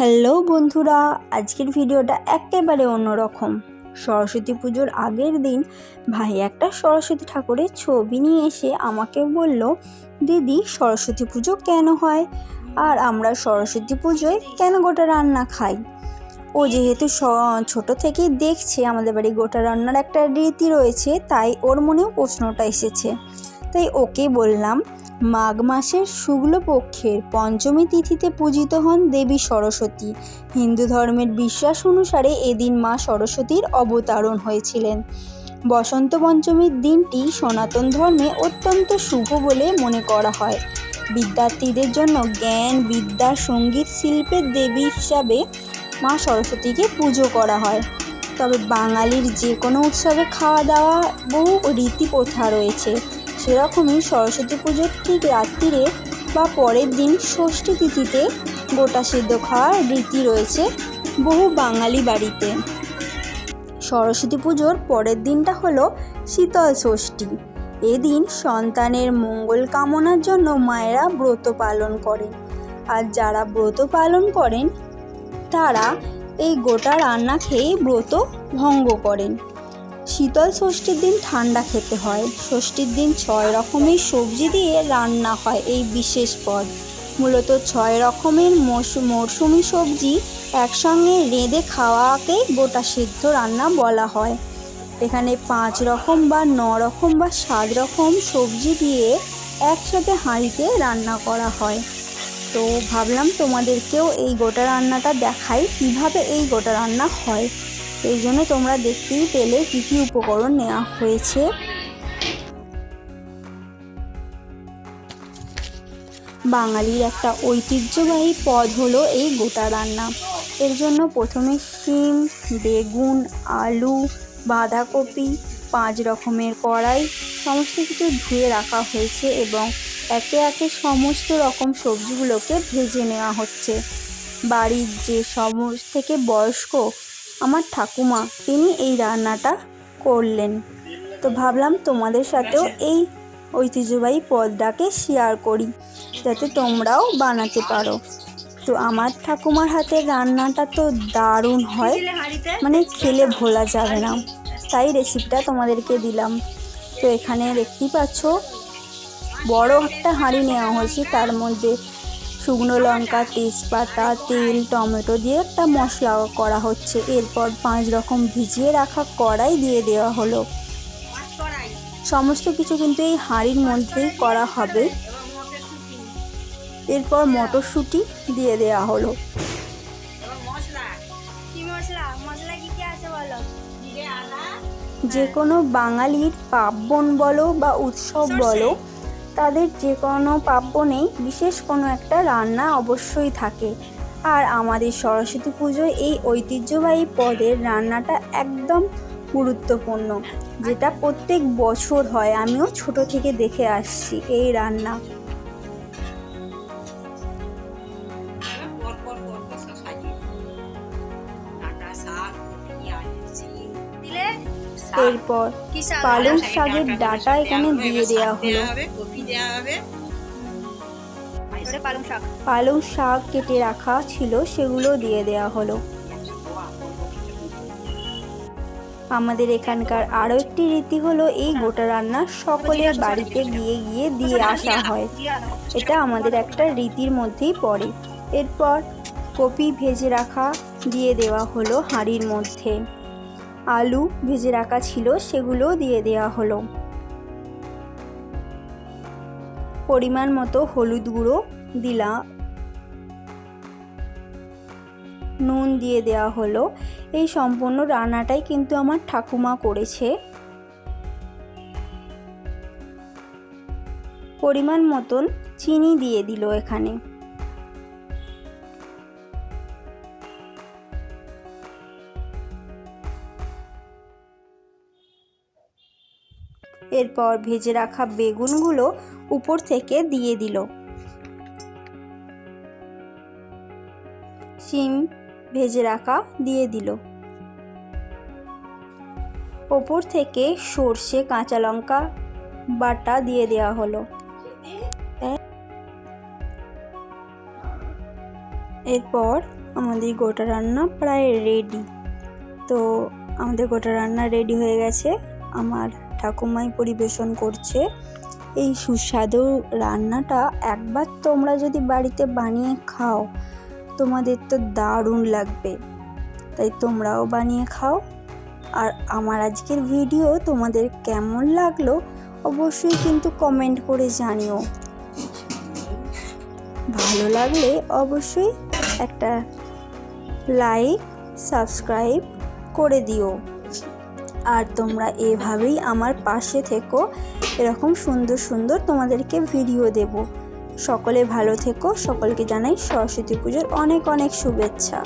Hello বন্ধুরা, আজকের ভিডিওটা একেবারে অন্যরকম। সরস্বতী পুজোর আগের দিন ভাই একটা সরস্বতী ঠাকুরের ছবি নিয়ে এসে আমাকে বলল, দিদি, সরস্বতী পুজো কেন হয়? আর আমরা সরস্বতী পুজোয় কেন গোটা রান্না খাই? ও যেহেতু ছোট থেকেই দেখছে আমাদের বাড়ি গোটা রান্নার একটা রীতি রয়েছে, তাই ওর মনেও প্রশ্নটা এসেছে। তাই ওকে বললাম মাঘ মাসের শুক্লপক্ষের পঞ্চমী তিথিতে পূজিত হন দেবী সরস্বতী। হিন্দু ধর্মের বিশ্বাস অনুসারে এদিন মা সরস্বতীর অবতারণ হয়েছিলেন। বসন্ত পঞ্চমীর দিনটি সনাতন ধর্মে অত্যন্ত শুভ বলে মনে করা হয়। বিদ্যার্থীদের জন্য জ্ঞান, বিদ্যা, সংগীত শিল্পের দেবী হিসাবে মা সরস্বতীকে পুজো করা হয়। তবে বাঙালির যে কোনো উৎসবে খাওয়া দাওয়া বহু রীতি প্রথা রয়েছে। সেরকমই সরস্বতী পুজোর ঠিক রাত্রিরে বা পরের দিন ষষ্ঠী তিথিতে গোটা সেদ্ধ খাওয়ার রীতি রয়েছে বহু বাঙালি বাড়িতে। সরস্বতী পুজোর পরের দিনটা হলো শীতল ষষ্ঠী। এদিন সন্তানের মঙ্গল কামনার জন্য মায়েরা ব্রত পালন করেন। আর যারা ব্রত পালন করেন, তারা এই গোটা রান্না খেয়ে ব্রত ভঙ্গ করেন। শীতল ষষ্ঠীর দিন ঠান্ডা খেতে হয়। ষষ্ঠীর দিন ছয় রকমের সবজি দিয়ে রান্না হয় এই বিশেষ পদ। মূলত ছয় রকমের মৌসু- মরশুমি সবজি একসঙ্গে রেঁধে খাওয়াকে গোটা সিদ্ধ রান্না বলা হয়। এখানে পাঁচ রকম বা ন রকম বা সাত রকম সবজি দিয়ে একসাথে হাঁড়িতে রান্না করা হয়। তো ভাবলাম তোমাদেরকেও এই গোটা রান্নাটা দেখাই কীভাবে এই গোটা রান্না হয়। এই জন্য তোমরা দেখতেই পেলে কী কী উপকরণ নেওয়া হয়েছে। বাঙালির একটা ঐতিহ্যবাহী পদ হলো এই গোটা রান্না। এর জন্য প্রথমে শিম, বেগুন, আলু, বাঁধাকপি, পাঁচ রকমের কড়াই, সমস্ত কিছু ধুয়ে রাখা হয়েছে এবং একে একে সমস্ত রকম সবজিগুলোকে ভেজে নেওয়া হচ্ছে। বাড়ির যে সমস্ত থেকে বয়স্ক আমার ঠাকুমা তিনি এই রান্নাটা করলেন। তো ভাবলাম তোমাদের সাথেও এই ঐতিহ্যবাহী পদটাকে শেয়ার করি যাতে তোমরাও বানাতে পারো। তো আমার ঠাকুমার হাতের রান্নাটা তো দারুণ হয়। মানে খেলে ভোলা যাবে না। তাই রেসিপিটা তোমাদেরকে দিলাম। তো এখানে দেখতেই পাচ্ছ বড় একটা হাঁড়ি নেওয়া হয়েছে। তার মধ্যে শুকনো লঙ্কা, তেজপাতা, তেল, টমেটো দিয়ে একটা মশলা করা হচ্ছে। এরপর পাঁচ রকম ভিজিয়ে রাখা কড়াই দিয়ে দেওয়া হলো। সমস্ত কিছু কিন্তু এই হাঁড়ির মধ্যেই করা হবে। এরপর মটরশুঁটি দিয়ে দেওয়া হলো। যে কোনো বাঙালির পার্বণ বলো বা উৎসব বলো তাদের যে কোনো পার্বণেই বিশেষ কোনো একটা রান্না অবশ্যই থাকে। আর আমাদের সরস্বতী পুজোয় এই ঐতিহ্যবাহী পদের রান্নাটা একদম গুরুত্বপূর্ণ, যেটা প্রত্যেক বছর হয়। আমিও ছোট থেকে দেখে আসছি এই রান্না। এরপর পালং শাকের ডাটা এখানে দিয়ে দেওয়া হলো। পালং শাক কেটে রাখা ছিল, সেগুলো দিয়ে দেওয়া হলো। আমাদের এখানকার আরও একটি রীতি হলো, এই গোটা রান্না সকলের বাড়িতে গিয়ে গিয়ে দিয়ে আসা হয়। এটা আমাদের একটা রীতির মধ্যেই পড়ে। এরপর কপি ভেজে রাখা দিয়ে দেওয়া হলো হাঁড়ির মধ্যে। আলু ভেজে রাখা ছিল সেগুলো দিয়ে দেওয়া হলো। পরিমাণ মতো হলুদ গুঁড়ো দিলাম নুন দিয়ে দেওয়া হলো। এই সম্পূর্ণ রান্নাটাই কিন্তু আমার ঠাকুমা করেছে। পরিমাণ মতন চিনি দিয়ে দিল এখানে। এরপর ভেজে রাখা বেগুনগুলো উপর থেকে দিয়ে দিল। শিম ভেজে রাখা দিয়ে দিল। ওপর থেকে সর্ষে, কাঁচা লঙ্কা বাটা দিয়ে দেওয়া হলো। এরপর আমাদের গোটা রান্না প্রায় রেডি তো আমাদের গোটা রান্না রেডি হয়ে গেছে। আমার ঠাকুমাই পরিবেশন করছে। এই সুস্বাদু রান্নাটা একবার তোমরা যদি বাড়িতে বানিয়ে খাও, তোমাদের তো দারুণ লাগবে। তাই তোমরাও বানিয়ে খাও। আর আমার আজকের ভিডিও তোমাদের কেমন লাগল, অবশ্যই কিন্তু কমেন্ট করে জানিও। ভালো লাগলে অবশ্যই একটা লাইক, সাবস্ক্রাইব করে দিও। আর তোমরা এভাবেই আমার পাশে থেকো। এরকম সুন্দর সুন্দর তোমাদেরকে ভিডিও দেব। সকলে ভালো থেকো। সকলকে জানাই সরস্বতী পুজোর অনেক অনেক শুভেচ্ছা।